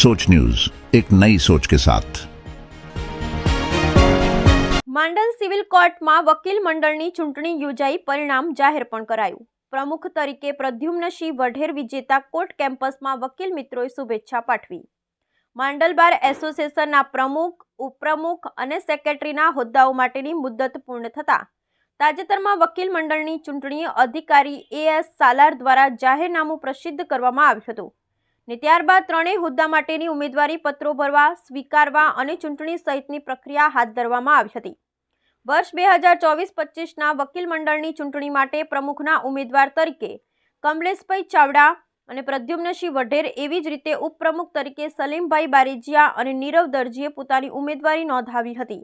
सोच न्यूज एक नई सोच के साथ માંડલ સિવિલ કોર્ટમાં વકીલ મંડળની ચૂંટણી યોજાઈ પરિણામ જાહેર પણ કરાયું પ્રમુખ તરીકે પ્રદ્યુમ્નસિંહ વઢેર વિજેતા કોર્ટ કેમ્પસમાં વકીલ મિત્રોએ શુભેચ્છા પાઠવી માંડલ બાર એસોસિએશનના પ્રમુખ ઉપપ્રમુખ અને સેક્રેટરીના હોદ્દાઓ માટેની મુદ્દત પૂર્ણ થતાં તાજેતરમાં વકીલ મંડળની ચૂંટણી અધિકારી એ એસ સાલાર દ્વારા જાહેરનામું પ્રસિદ્ધ કરવામાં આવ્યું હતું ને ત્યારબાદ ત્રણેય હોદ્દા માટેની ઉમેદવારી પત્રો ભરવા, સ્વીકારવા અને ચૂંટણી સહિતની પ્રક્રિયા હાથ ધરવામાં આવી હતી. વર્ષ બે હજાર ચોવીસ પચીસના વકીલ મંડળની ચૂંટણી માટે પ્રમુખના ઉમેદવાર તરીકે કમલેશભાઈ ચાવડા અને પ્રદ્યુમ્નસિંહ વઢેર એવી જ રીતે ઉપપ્રમુખ તરીકે સલીમભાઈ બારેજિયા અને નીરવ દરજીએ પોતાની ઉમેદવારી નોંધાવી હતી.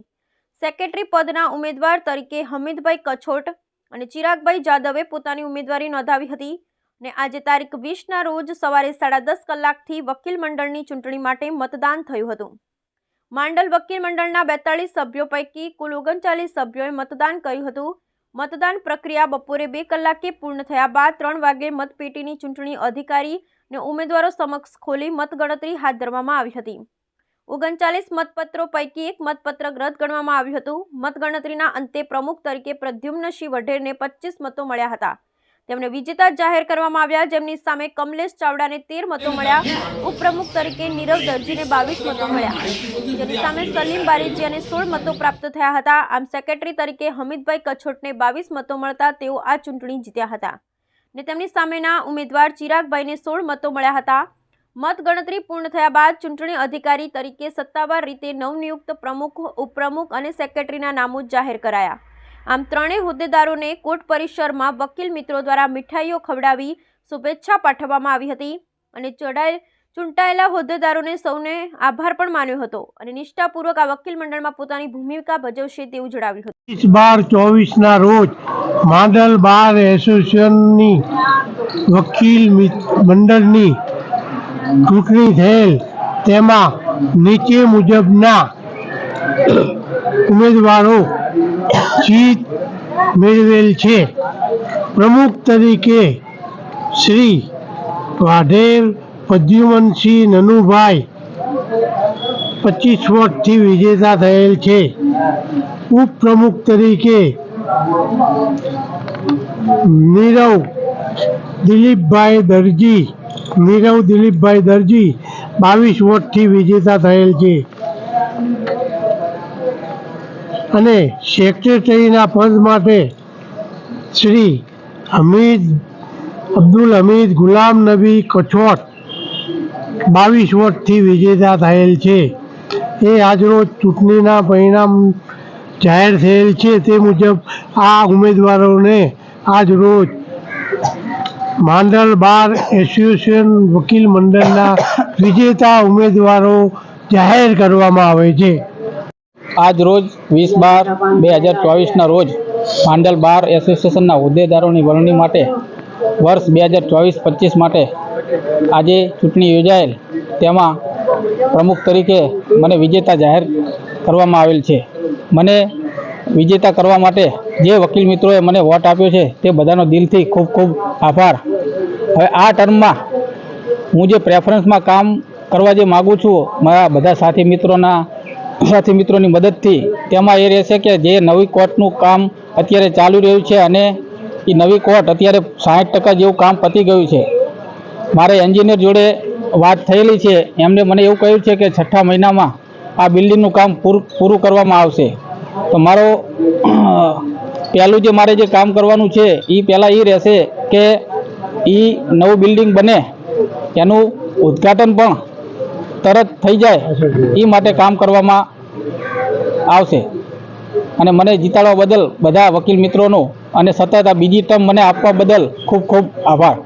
સેક્રેટરી પદના ઉમેદવાર તરીકે હમીદભાઈ કછોટ અને ચિરાગભાઈ જાદવે પોતાની ઉમેદવારી નોંધાવી હતી. અને આજે તારીખ વીસના રોજ સવારે સાડા દસ કલાકથી વકીલ મંડળની ચૂંટણી માટે મતદાન થયું હતું. માંડલ વકીલ મંડળના બેતાળીસ સભ્યો પૈકી કુલ ઓગણચાલીસ સભ્યોએ મતદાન કર્યું હતું. મતદાન પ્રક્રિયા બપોરે બે કલાકે પૂર્ણ થયા બાદ ત્રણ વાગે મતપેટીની ચૂંટણી અધિકારી ને ઉમેદવારો સમક્ષ ખોલી મતગણતરી હાથ ધરવામાં આવી હતી. ઓગણચાલીસ મતપત્રો પૈકી એક મતપત્રક રદ ગણવામાં આવ્યું હતું. મતગણતરીના અંતે પ્રમુખ તરીકે પ્રદ્યુમ્નસિંહ વઢેરને પચીસ મતો મળ્યા હતા. તેમને વિજેતા જાહેર કરવામાં આવ્યા, જેમની સામે કમલેશ ચાવડાને તેર મતો મળ્યા. ઉપપ્રમુખ તરીકે નીરવ દરજીને બાવીસ મતો મળ્યા. જેની સામે સલીમ બારેજીયાને સોળ મતો પ્રાપ્ત થયા હતા. આમ સેક્રેટરી તરીકે હમીદભાઈ કછોટને બાવીસ મતો મળતા તેઓ આ ચૂંટણી જીત્યા હતા. ને તેમની સામેના ઉમેદવાર ચિરાગભાઈને સોળ મતો મળ્યા હતા. મતગણતરી પૂર્ણ થયા બાદ ચૂંટણી અધિકારી તરીકે સત્તાવાર રીતે નવનિયુક્ત પ્રમુખ, ઉપપ્રમુખ અને સેક્રેટરીના નામો જાહેર કરાયા. આમ ત્રણેય હોદ્દેદારોને કોર્ટ પરિસરમાં વકીલ મિત્રો દ્વારા મીઠાઈઓ ખવડાવી શુભેચ્છા પાઠવવામાં આવી હતી અને ચડાયેલ ચૂંટાયેલા હોદ્દેદારોને સૌને આભાર પણ માન્યો હતો અને નિષ્ઠાપૂર્વક આ વકીલ મંડળમાં પોતાની ભૂમિકા ભજવશે તેવું જણાવ્યું હતું. બાર ચોવીસના રોજ માંડલ બાર એસોસિએશનની વકીલ મંડળની ચૂંટણી થયેલ તેમાં નીચે મુજબના ઉમેદવારો જીત મેળવેલ છે. પ્રમુખ તરીકે શ્રી વાઢેર પ્રદ્યુમનસિંહ નનુભાઈ પચીસ વોટથી વિજેતા થયેલ છે. ઉપપ્રમુખ તરીકે નીરવ દિલીપભાઈ દરજી, નીરવ દિલીપભાઈ દરજી બાવીસ વોટથી વિજેતા થયેલ છે. અને સેક્રેટરીના પદ માટે શ્રી હમીદ અબ્દુલ હમીદ ગુલામ નબી કઠોટ બાવીસ વોટથી વિજેતા થયેલ છે. એ આજરોજ ચૂંટણીના પરિણામ જાહેર થયેલ છે તે મુજબ આ ઉમેદવારોને આજ રોજ માંડલ બાર એસોસિએશન વકીલ મંડળના વિજેતા ઉમેદવારો જાહેર કરવામાં આવે છે. આજ રોજ વીસ બાર બે હજાર ચોવીસના રોજ માંડલ બાર એસોસિએશનના હોદ્દેદારોની વરણી માટે વર્ષ બે હજાર ચોવીસ પચીસ માટે આજે ચૂંટણી યોજાયેલ. તેમાં પ્રમુખ તરીકે મને વિજેતા જાહેર કરવામાં આવેલ છે. મને વિજેતા કરવા માટે જે વકીલ મિત્રોએ મને વોટ આપ્યો છે તે બધાનો દિલથી ખૂબ ખૂબ આભાર. હવે આ ટર્મમાં હું જે પ્રેફરન્સમાં કામ કરવા જે માગું છું, મારા બધા સાથી મિત્રોના સાથી મિત્રોની મદદથી તેમાં એ રહેશે કે જે નવી કોર્ટનું કામ અત્યારે ચાલુ રહ્યું છે અને એ નવી કોર્ટ અત્યારે સાઠ ટકા જેવું કામ પતી ગયું છે. મારે એન્જિનિયર જોડે વાત થયેલી છે. એમને મને એવું કહ્યું છે કે છઠ્ઠા મહિનામાં આ બિલ્ડિંગનું કામ પૂરું કરવામાં આવશે. તો મારો પહેલું જે મારે જે કામ કરવાનું છે એ પહેલાં એ રહેશે કે એ નવું બિલ્ડિંગ બને એનું ઉદ્ઘાટન પણ તરત થઈ જાય એ માટે કામ કરવામાં આવશે. અને મને જીતાડવા બદલ બધા વકીલ મિત્રોનો અને સતત આ બીજી ટર્મ મને આપવા બદલ ખૂબ ખૂબ આભાર.